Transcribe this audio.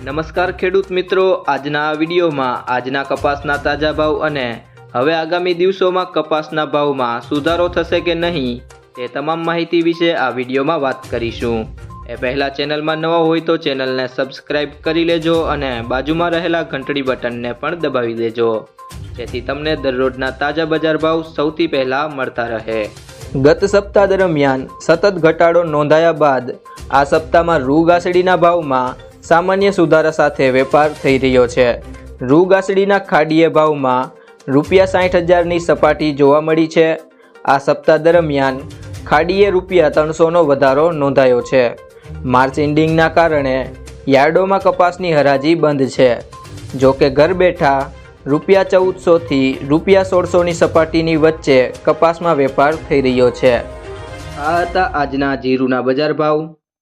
નમસ્કાર ખેડૂત મિત્રો, આજના આ વિડીયોમાં આજના કપાસના તાજા ભાવ અને હવે આગામી દિવસોમાં કપાસના ભાવમાં સુધારો થશે કે નહીં તે તમામ માહિતી વિશે આ વિડીયોમાં વાત કરીશું. એ પહેલાં ચેનલમાં નવા હોય તો ચેનલને સબસ્ક્રાઇબ કરી લેજો અને બાજુમાં રહેલા ઘંટડી બટનને પણ દબાવી દેજો. જેથી તમને દરરોજના તાજા બજાર ભાવ સૌથી પહેલાં મળતા રહે. ગત સપ્તાહ દરમિયાન સતત ઘટાડો નોંધાયા બાદ આ સપ્તાહમાં રૂ ગાસડીના ભાવમાં સામાન્ય સુધારા સાથે વેપાર થઈ રહ્યો છે. રૂ ગાસડીના ખાડીય ભાવમાં રૂપિયા સાઠ હજારની સપાટી જોવા મળી છે. આ સપ્તાહ દરમિયાન ખાડીએ રૂપિયા ત્રણસોનો વધારો નોંધાયો છે. માર્ચ એન્ડિંગના કારણે યાર્ડોમાં કપાસની હરાજી બંધ છે. જો કે ઘર બેઠા રૂપિયા ચૌદસોથી રૂપિયા સોળસોની સપાટીની વચ્ચે કપાસમાં વેપાર થઈ રહ્યો છે. આ હતા આજના જીરુના બજાર ભાવ.